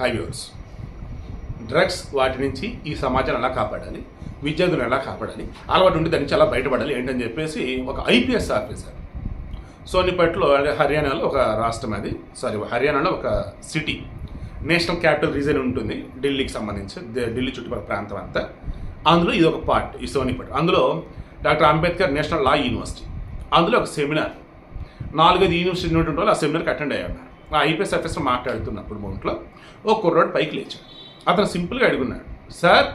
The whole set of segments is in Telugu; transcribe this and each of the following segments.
హైవేస్ డ్రగ్స్ వాటి నుంచి ఈ సమాజాన్ని ఎలా కాపాడాలి? విద్యార్థులను ఎలా కాపాడాలి? అలవాటు ఉండి దాని నుంచి ఎలా బయటపడాలి? ఏంటని చెప్పేసి ఒక ఐపీఎస్ ఆఫీసర్. సోనిపట్లో అంటే హర్యానాలో ఒక రాష్ట్రం అది. సారీ హర్యానాలో ఒక సిటీ. నేషనల్ క్యాపిటల్ రీజన్ ఉంటుంది ఢిల్లీకి సంబంధించి ఢిల్లీ చుట్టుపక్కల ప్రాంతం అంతా. అందులో ఇది ఒక పార్ట్ ఈ సోనిపట్ అందులో doctor Ambedkar national law university. అందులో ఒక సెమినార్. నాలుగైదు యూనివర్సిటీ ఉన్నటువంటి వాళ్ళు ఆ సెమినార్కి అటెండ్ అయ్యి ఉన్నారు ఆ ఐపీఎస్ ఆఫీసర్ మాట్లాడుతున్నప్పుడు మొంట్లో ఓ కుర్రోడు పైకి లేచాడు. అతను సింపుల్గా అడుగున్నాడు సార్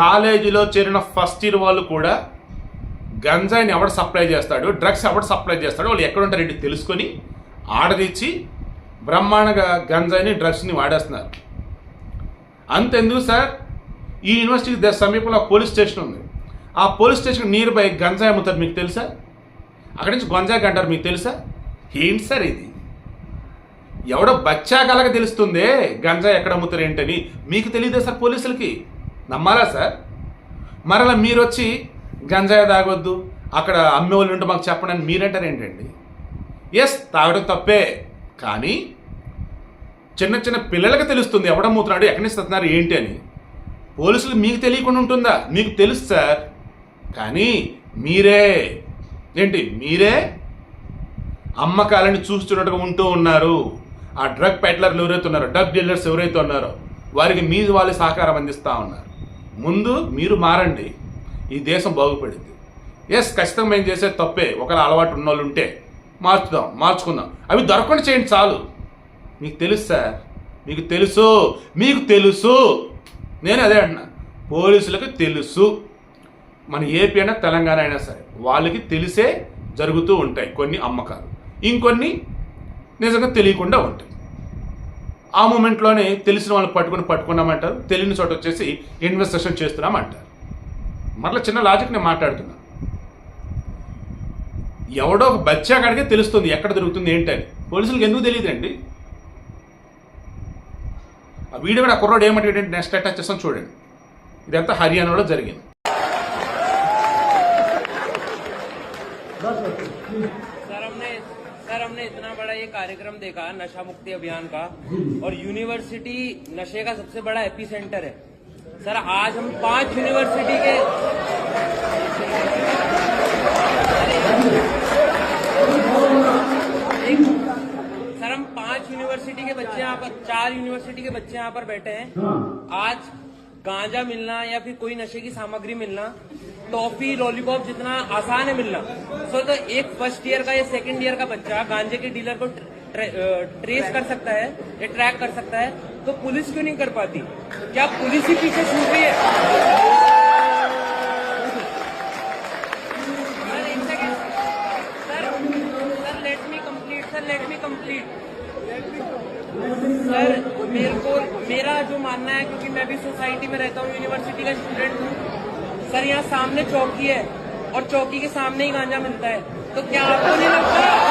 కాలేజీలో చేరిన ఫస్ట్ ఇయర్ వాళ్ళు కూడా గంజాయిని ఎవడు సప్లై చేస్తాడు డ్రగ్స్ ఎవడు సప్లై చేస్తాడు వాళ్ళు ఎక్కడ ఉంటారు తెలుసుకొని ఆడదిచ్చి బ్రహ్మాండంగా గంజాయిని డ్రగ్స్ని వాడేస్తున్నారు. అంతెందుకు సార్ ఈ యూనివర్సిటీకి సమీపంలో పోలీస్ స్టేషన్ ఉంది. ఆ పోలీస్ స్టేషన్ నియర్ బై గంజాయి అమ్ముతారు మీకు తెలుసా? అక్కడి నుంచి గంజాయి అంటారు మీకు తెలుసా? ఏంటి సార్ ఇది? ఎవడో బచ్చా కలగ తెలుస్తుందే గంజా ఎక్కడ అమ్ముతారు ఏంటని మీకు తెలియదే సార్ పోలీసులకి? నమ్మాలా సార్? మరలా మీరు వచ్చి గంజాయి తాగొద్దు అక్కడ అమ్మే వాళ్ళు ఉంటే మాకు చెప్పండి అని మీరంటారు ఏంటండి ఎస్ తాగడం తప్పే కానీ చిన్న చిన్న పిల్లలకి తెలుస్తుంది ఎవడమ్ముతున్నాడు ఎక్కడి నుంచి తెస్తున్నారు ఏంటి అని. పోలీసులు మీకు తెలియకుండా ఉంటుందా? మీకు తెలుసు సార్ కానీ మీరే ఏంటి మీరే? అమ్మకాలని చూస్తున్నట్టుగా ఉంటూ ఉన్నారు. ఆ డ్రగ్ పెడ్లర్లు ఎవరైతే ఉన్నారో డ్రగ్ డీలర్స్ ఎవరైతే ఉన్నారో వారికి మీ వాళ్ళు సహకారం అందిస్తూ ఉన్నారు. ముందు మీరు మారండి. ఈ దేశం బాగుపడింది. ఎస్ ఖచ్చితంగా మేము చేసే తప్పే. ఒకరు అలవాటు ఉన్న వాళ్ళు ఉంటే మార్చుదాం మార్చుకుందాం. అవి దొరకకుండా చేయండి చాలు. మీకు తెలుసు సార్ మీకు తెలుసు మీకు తెలుసు. నేను అదే అంటున్నా. పోలీసులకు తెలుసు. మన ఏపీ అయినా తెలంగాణ అయినా సరే వాళ్ళకి తెలిసే జరుగుతూ ఉంటాయి కొన్ని అమ్మకాలు. ఇంకొన్ని నిజంగా తెలియకుండా ఉంటుంది. ఆ మూమెంట్లోనే తెలిసిన వాళ్ళని పట్టుకుని పట్టుకున్నామంటారు. తెలియని చోట వచ్చేసి ఇన్వెస్టేషన్ చేస్తున్నామంటారు. మరలా చిన్న లాజిక్ నేను మాట్లాడుతున్నాను ఎవడో ఒక బచ్చాకాడికే తెలుస్తుంది ఎక్కడ దొరుకుతుంది ఏంటని పోలీసులకు ఎందుకు తెలియదండి ఆ వీడియో కూడా ఆ కుర్రోడు ఏమంటాడంటే నెక్స్ట్ అటాచ్ చేస్తాం చూడండి. ఇదంతా హర్యానాలో జరిగింది. सर हमने इतना बड़ा ये कार्यक्रम देखा नशा मुक्ति अभियान का और यूनिवर्सिटी नशे का सबसे बड़ा एपी सेंटर है। सर आज हम पाँच यूनिवर्सिटी के सर हम पाँच यूनिवर्सिटी के बच्चे यहाँ पर चार यूनिवर्सिटी के बच्चे यहाँ पर बैठे हैं। आज गांजा मिलना या फिर कोई नशे की सामग्री मिलना टॉफी लॉलीपॉप जितना आसान है मिलना। सो तो एक फ़र्स्ट ईयर का या सेकंड ईयर का बच्चा गांजे के डीलर को ट्रे, ट्रेस कर सकता है या ट्रैक कर सकता है तो पुलिस क्यों नहीं कर पाती? क्या पुलिस ही पीछे छूट रही है? Sir. Sir sir sir sir मेरे को मेरा जो मानना है क्योंकि मैं भी सोसाइटी में रहता हूँ यूनिवर्सिटी का स्टूडेंट हूँ सर, यहाँ सामने चौकी है और चौकी के सामने ही गांजा मिलता है। तो क्या आपको नहीं लगता?